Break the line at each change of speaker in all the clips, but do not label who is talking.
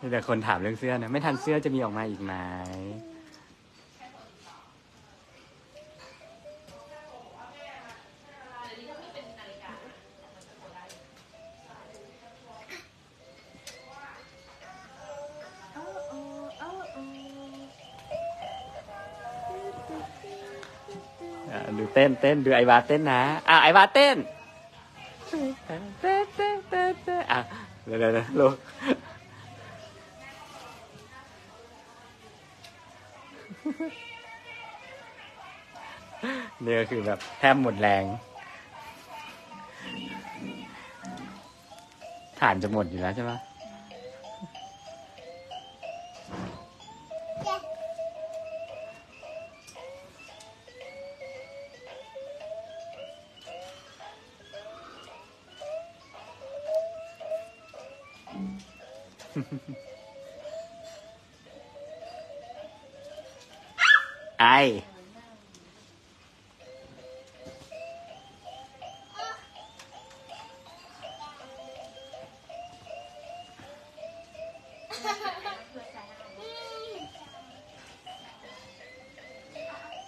มีแต่คนถามเรื่องเสื้อนะ ไม่ทันเสื้อจะมีออกมาอีกไหมอะดูเต้นเต้นดูไอวาเต้นนะ อะไอวาเต้นเต้นเต้นเต้นเต้นอะเดี๋ยวเดี๋ยวเดี๋ยวลูก นี่ยก็คือแบบแทบหมดแรง ฐานจะหมดอยู่แล้วใช่ไหม ไอ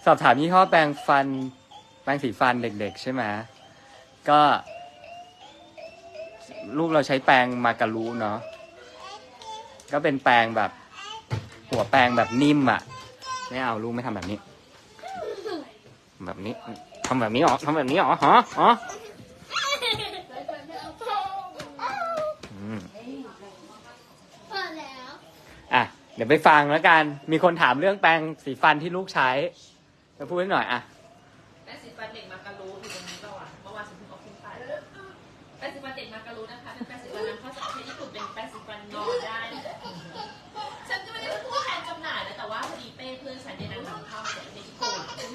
สอบถามยี่ห้อแปรงฟัน แปรงสีฟันเด็กๆ ใช่ไหมก็ ลูกเราใช้แปรงมาการูเนาะก็เป็นแปรงแบบ หัวแปรงแบบนิ่มอะ ไม่เอาลูกไม่ทำแบบนี้ แบบนี้ทำแบบนี้เหรอทำแบบนี้เหรอฮะฮะอืม
อะ
เดี๋ยวไปฟังแล้วกัน มีคนถามเรื่องแปรงสีฟันที่ลูกใช้จะพูดให้หน่อยอะ
ป้งสีฟันเด็กมาการูนะคะ เป็นแป้งสีฟันนำเข้าจากประเทศญี่ปุ่นเป็นแป้งสีฟันงอได้ฉันก็ไม่ได้เป็นผู้แทนจำหน่ายนะแต่ว่าพอดีเป้เพื่อนฉันเนี่ยนำนำเข้าจากประเทศญี่ปุ่นเป็น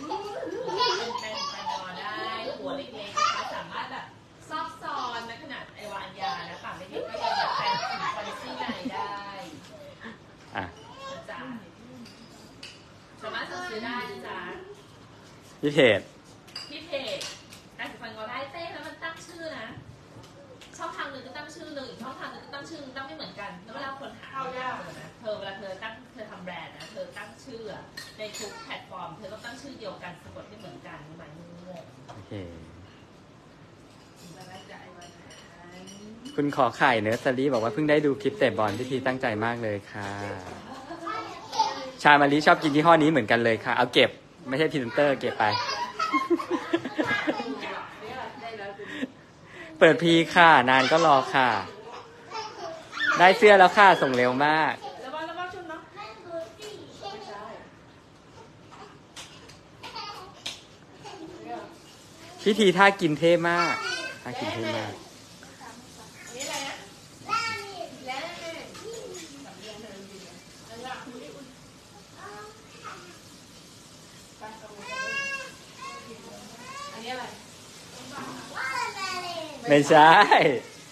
แป้งสีฟันงอได้ หัวเล็กๆนะคะสามารถแบบซอกซอนในขนาดไอวาอัญญานะปากเล็กๆก็ยังแบบแป้งฟันซี่ในได้
อะ
จ๊ะสามารถสั่งซื้อได้นะจ๊ะ
พี่เพจ
ที่เพจการสิฟันงอได้เต้แล้วมันตั้งชื่อนะ ช่องทางหนึ่งก็ตั้งชื่อหนึ่งอีก ช่องทางหนึ่งก็ตั้งชื่อตั้งไม่เหมือนกันแล้วเวลาคนหาเข้ายากเลยนะเธอเวลาเธอตั้งเธอทำแบรนด์นะเธอตั้งชื่ออะในทุกแพลตฟอร์ม เธอต้องตั้งชื่อเดียวกันสะกดไม่เหมือนกันรู้ไหมงง
โอเค
มาแล้วจะไอ้วันไหน
คุณขอไข่เนอร์สรี่บอกว่าเพิ่งได้ดูคลิปเตะบอลพิธีตั้งใจมากเลยค่ะ ชามารีชอบกินยี่ห้อนี้เหมือนกันเลยค่ะ เอาเก็บไม่ใช่พรีเซนเตอร์เก็บไป เปิดพีค่ะ นานก็รอค่ะ ได้เสื้อแล้วค่ะ ส่งเร็วมาก
แล้วว่าแล้วว่าชุดเนาะ
พิธีท่ากินเท่มากท่ากินเท่มาก
อันนี้อะไรนะแล้วอันนี้อะไร
ไม่ใช่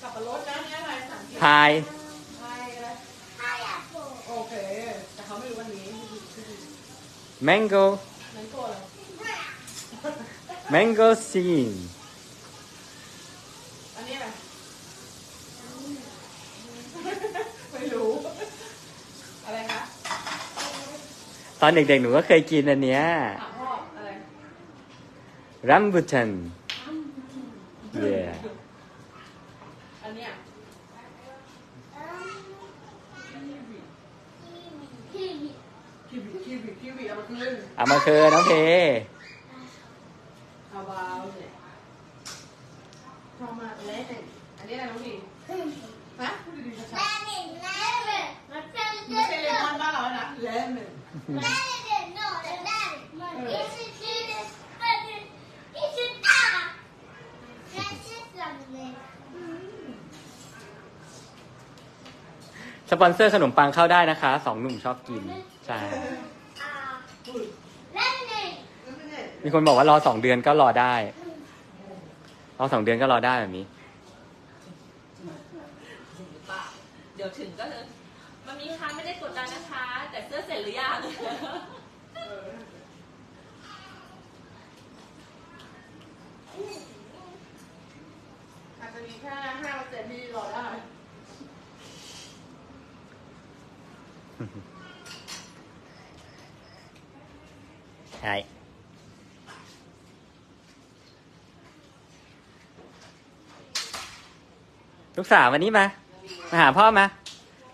สับปะรดนะอันนี้อะไรสังเกต
พาย
ไทยอะไรโอเค แต่เขาไม่รู้วันนี้
mango
นั่นตัวอะไร
mango scene
อันนี้อะไรไม่รู้อะไรคะ
ตอนเด็กๆ หนูก็เคยกินอันเนี้ย
ถามพ่ออะไร
รัมบูตัน yeah
อันเนี้ย
พี่มี
คิวิคิวิคิวิเอามาขึ้น
เอามาคือน้องเพ
เอาวาเนี่ยชอมาเลยอันนี้อะไรน้องดีฮะพูดดีๆชัด
แม่หนึ่งแม่หนึ่งแม่หนึ่ง
ๆไม่ใช่เลมอนบ้านเรานะเลมอน
แม่หนึ่งโน่แม่หนึ่งมาแม่ชื่อสังเลย
สปอนเซอร์ขนมปังเข้าได้นะคะ สองหนุ่มชอบกิน ใช่
อ่าแม่หนึ่ง
มีคนบอกว่ารอสองเดือนก็รอได้ รอสองเดือนก็รอได้แบบนี้
เดี๋ยวถึงก็เลยมันมีค้าไม่ได้กดดันนะคะ แต่เสื้อเสร็จหรือยังอาจจะมีแค่ห้าเปอร์เซ็นต์ที่รอได้
ใช่ ลูกสาววันนี้มา มาหาพ่อมา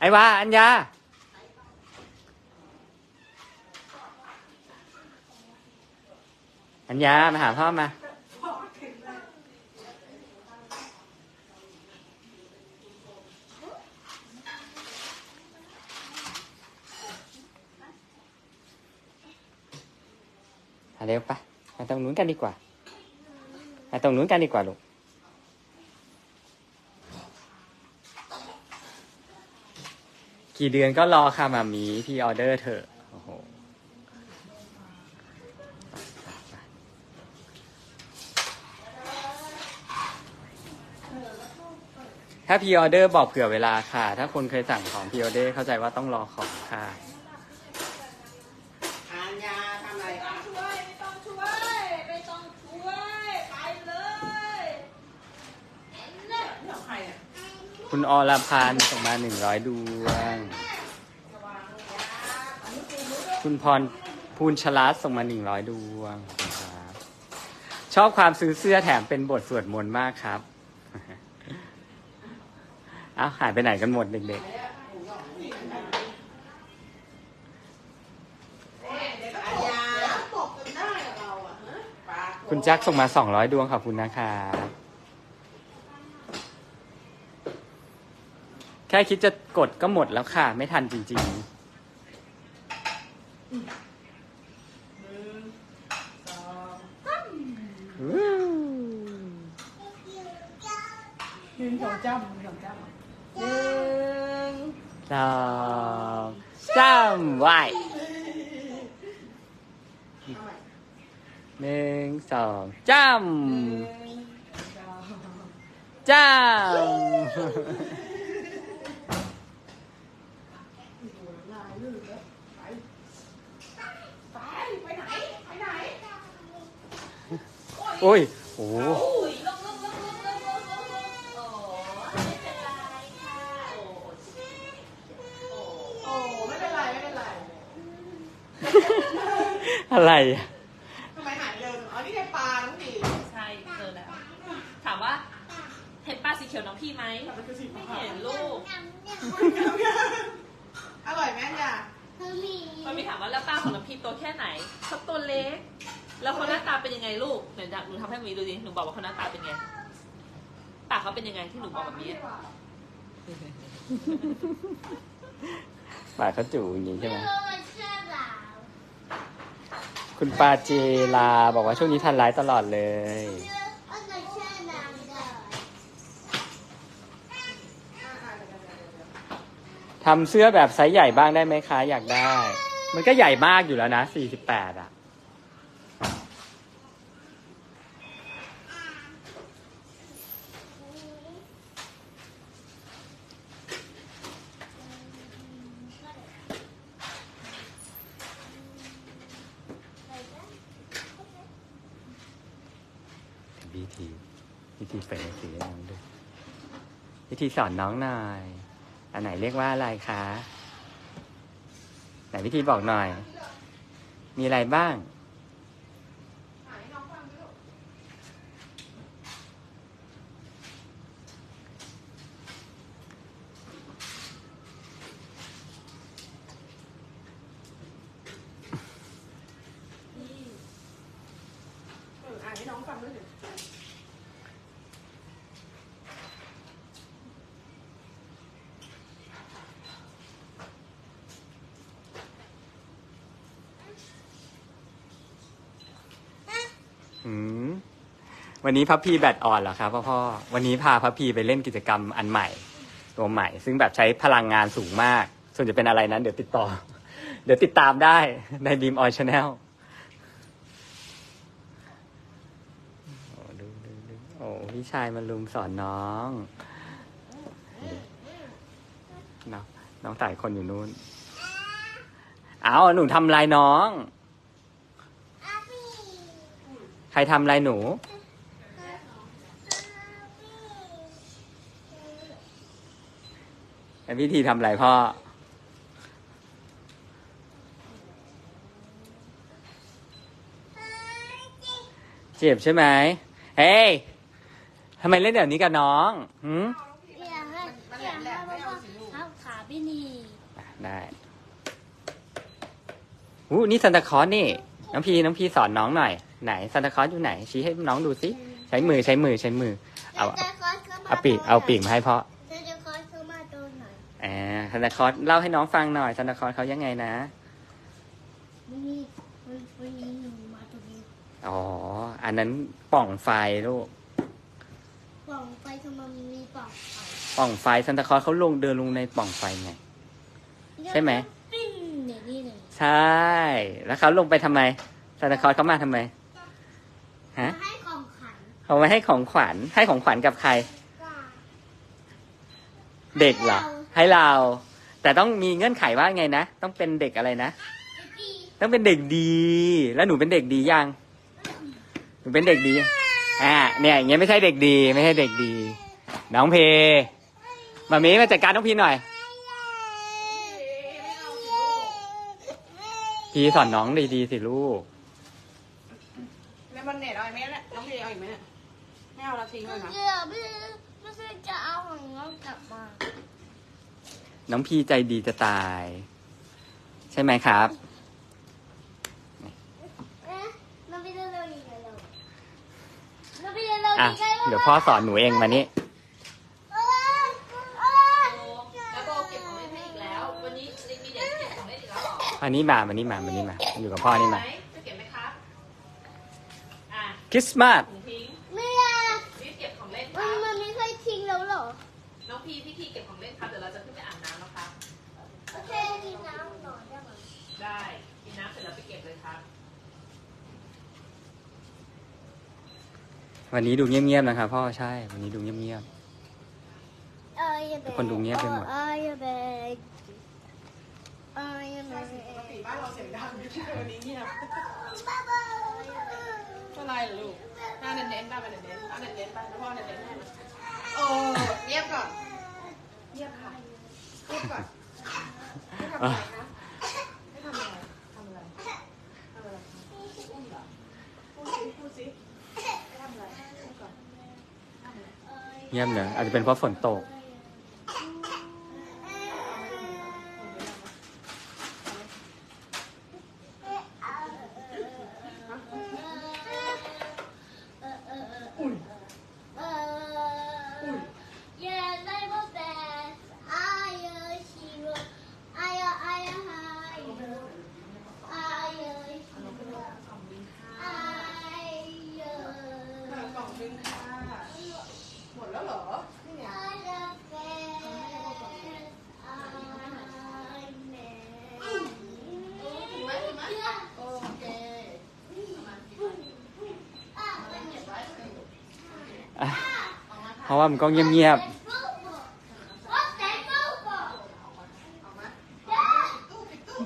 ไอ้วาอัญญา อัญญา มาหาพ่อมา เร็วปะมาตรงนู้นกันดีกว่ามาตรงนู้นกันดีกว่าลูก กี่เดือนก็รอค่ะมามีพี่ออเดอร์เถอะโอ้โหถ้าพีออเดอร์บอกเผื่อเวลาค่ะ ถ้าคนเคยสั่งของพีออเดอร์เข้าใจว่าต้องรอของค่ะ
ทานยาทำอะไรคะ
ช่วยไม่ต้องช่วยไม่ต้องช่วยไปเลย
นี่ของใครอะ
คุณอรพันธ์ส่งมาหนึ่งร้อยดวง คุณพรภูลชลัดส่งมาหนึ่งร้อยดวงครับชอบความซื้อเสื้อแถมเป็นบทสวดมนต์มากครับเอ้าหายไปไหนกันหมดเด็ก
ทานยาบอกกันได้กับเราอะฮะปาก
ๆคุณแจ็คส่งมาสองร้อยดวงขอบคุณนะครับ แค่คิดจะกดก็หมดแล้วค่ะ ไม่ทันจริงๆอู้
หนึ่งสองจ้ำหนึ่งสองจ้ำหนึ่ง
สองสามไหวหนึ่งสองจ้
หนึ่งำสอง
จ้ำ
ง่ายลื่นเลยไปไปไปไหนไปไหน
โอ้ยโอ้โหโอ้
ยลงลงลงลงลงลงลงโอ้ไม่เป็นไรค่ะโอ้โอ้
ไม่เป็นไรไม่เป็นไร
อะไรอะ
ตัวแค่ไหนเขาตัวเล็ก แล้วเขาหน้าตาเป็นยังไงลูกเดี๋ยวหนูทำให้มีดูดิหนูบอกว่าเขาหน้าตาเป็นไงปากเขาเป็นยังไงที่หนูบอกแบบนี้
ปากเขาจู่อย่างนี้ใช่ไหมคุณปาเจลาบอกว่าช่วงนี้ทันไลฟ์ตลอดเลยทำเสื้อแบบไซส์ใหญ่บ้างได้ไหมคะ อยากได้ มันก็ใหญ่มากอยู่แล้วนะ48อะ วิธี วิธีเปิดหนังสือให้น้องดูวิธีสอนน้องหน่อย อันไหนเรียกว่าอะไรคะ แต่วิธีบอกหน่อย มีอะไรบ้าง
เอออ่านให้น้องฟังด้วยสิ
อืมวันนี้พับพีแบตอ่อนเหรอครับพ่อพ่อวันนี้พาพับพีไปเล่นกิจกรรมอันใหม่ ตัวใหม่ ซึ่งแบบใช้พลังงานสูงมาก ส่วนจะเป็นอะไรนั้น เดี๋ยวติดต่อ เดี๋ยวติดตามได้ในบีมออยชาแนลโอ้ดูดูดูโอ้พี่ชายมาลุมสอนน้องน้องน้องต่ายคนอยู่นู่นเอาหนูทำลายน้อง ใครทำลายหนู วิธีทำลายพ่อ เจ็บใช่ไหม เฮ้ยทำไมเล่นแบบนี้กับน้องหืม
ข้าใเอาขาพี่นี
ได้อู้นี่ซันตาคลอสนี่ น้องพีน้องพีสอนน้องหน่อย ไหนซันตาคลอสอยู่ไหน ชี้ให้น้องดูสิใช้มือใช้มือใช้มือ เอา
จะคอสเข้ามา
เอาปีกเอาปีกมาให้พ่อ
จะคอสเข้ามาตรงไหน
อ่าซันตาคลอสเล่าให้น้องฟังหน่อยซันตาคลอสเขายังไงนะ
วันนี้วันวันนี้หนูมาตรงนี้
อ๋ออันนั้นปล่องไฟลูก
ปล่องไฟทำไมมันมีปล่องไฟ
ปล่องไฟซันตาคลอสเขาลงเดินลงในปล่องไฟไงใช่ไหม
ปิ้งอย่างนี้เลย
ใช่ แล้วเขาลงไปทำไมซันตาคลอสเขามาทำไม ฮะ
มาให้ของขวัญ
เขามาให้ของขวัญ ให้ของขวัญกับใคร เด็กเหรอ ให้เรา แต่ต้องมีเงื่อนไขว่าไงนะ ต้องเป็นเด็กอะไรนะ
ดี
ต้องเป็นเด็กดี แล้วหนูเป็นเด็กดียัง หนูเป็นเด็กดี อ่า เนี่ยอย่างเงี้ยไม่ใช่เด็กดี ไม่ใช่เด็กดี น้องเพมามีมาจัดการน้องพีหน่อย พีสอนน้องดีๆสิลูก
แล้วมันเน็ตเอาอีกไหมเนี่ยน้องพีเอาอีกไหมเนี่ยไม่เอาละทิ้งเลยนะ
เกือบไม่ไม่ใช่จะเอาของเรากลับมา
น้องพีใจดีจะตาย ใช่ไหมครับ
เอ๊ะเราไปเร็วๆอีกแล้วเราไปเร็วๆ
อะ
อีกแล้ว
เดี๋ยวพ่อสอนหนูเองมานี่
เอ้ยเอ้ย
โอ้แล้วโบเก็บของเล่นให้อีกแล้ว วันนี้มีเด็กเก็บของเล่นอีกแล้วเหรอ
มานี่มามานี่มามานี่มา อยู่กับพ่อนี่มา
ไห คริ
สต์มาส
ถุงทิ้ง
ไม่อยาก
รีบเก็บของเล่นค
มั
รั
น
บ
มันไม่เคยทิ้งแล้วเหรอ
น้องพีพี่ทีเก็บของเล่นครับเดี๋ยวเราจะขึ้นไปอาบน้ำแล้วครับ
โอเคกินน้ำหน่อยได้ไหม
ได้กินน้ำเสร็จแล้วไปเก็บเลยครับ
วันนี้ดูเงียบๆนะครับพ่อใช่ วันนี้ดูเงียบ
เอ้ยเบ
ทุกคนดูเงียบไปหมด
เอ้ยเบเอ้ยเบ
ปกติบ้านเราเสียงดังอยู่ที่วันนี้เงียบ
บ้าบ้า
อะไรเหรอลูกหน้าเน้นๆบ้าไปเน้นๆเอาเน้นๆไปแล้วพ่อเน้นๆให้มันโอ้เงียบก่อนเงียบค่ะเงียบก่อนไม่ทำอะไรนะไม่ทำอะไรทำอะไรทำอะไรอุ้มเหรอพูดสิพูดสิทำอะไรพูดก่อน
เงียบเนอะอาจจะเป็นเพราะฝนตก
ราะ
ว่ามันก็เงียบ
เอามา
Yeah.
ตู้ปิดตู้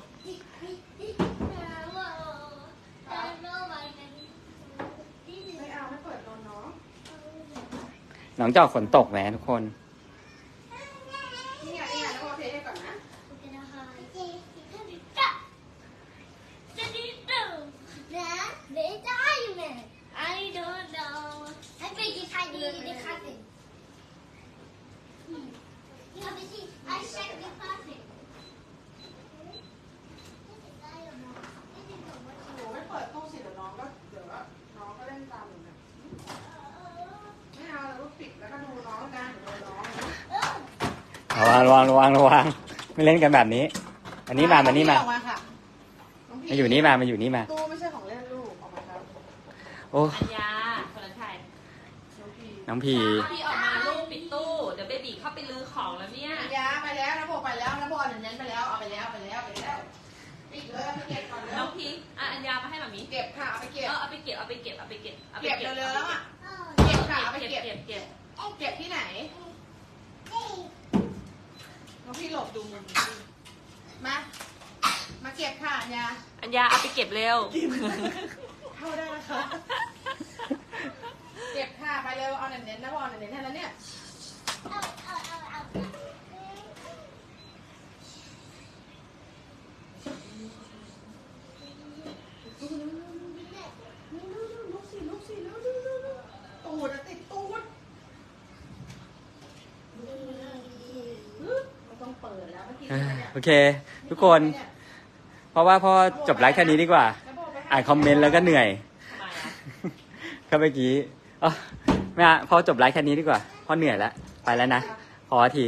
ไม่เอาไม่เปิดโดนน้อง
ๆน้องจากฝนตกไหมทุกคน
นี่ไงนี่ไงแล้วพ่อเทให้ก่อนนะ
I don't know. I think it's hiding in the closet. Let me see. I check the closet.
หนูไม่เปิดตู้สิเดี๋ยวน้องก็เดี๋ยวว่าน้องก็เล่นตามหนูนะไม่เอาแล้วก็ปิดแล้วก็ดูน้องกันเดี๋ยวโดนน้อง
ระวังระวังระวังระวังไม่เล่นกันแบบนี้ อันนี้มามานี่มา
ออกมาค่ะน้งพี่
มาอยู่นี่มามาอยู่นี่มา
ตู้ไม่ใช่ของเล่นลูกออกมาครับ
โอ้
อัญญาคนนั้นใคร
น้องพี
น้องพี
พี่ออกมาลูกปิดตู้เดี๋ยวเบบีเข้าไปลื้อของแล้วเนี่ย
ปัญญาไปแล้วนะโบไปแล้วนะโบอันเน้นไปแล้วเอาไปแล้วไปแล้วไปแล้วปิดเลยเอาไปเก็บก่อนแล้
น้
ว
องพีอะอัญญามาให้มามี
เก็บค่ะเอาไปเก็บ
เออเอาไปเก็บเอาไปเก็บเอาไปเก็บเอาไป
เก็บ
เก็บ
เร็วๆอะ
Oh.
เก็บค่ะเอาไป
เก็บ
เก็บ
เก็บเก็บ
เก็บที่ไหน น้องพี่หลบดูมุมนี้มา มาเก็บค่ะอัญญา
อัญญาเอาไปเก็บเร็ว
เข้าได้นะคะ เก็บค่ะไปเร็วเอาเน้นๆนะพอเอาเน้นๆให้แล้วเนี่ยลุกสิลุกสิลุก แล้วเมื่อกี้
เออ
เนี่ย
โอเค ทุกคน เพราะว่าพ่อจบไลฟ์แค่นี้ดีกว่า อ่านคอมเมนต์แล้วก็เหนื่อยก็เมื่อกี้อ๋อไม่อะพอจบไลฟ์แค่นี้ดีกว่าพ่อเหนื่อยแล้ว ไปแล้วนะพอที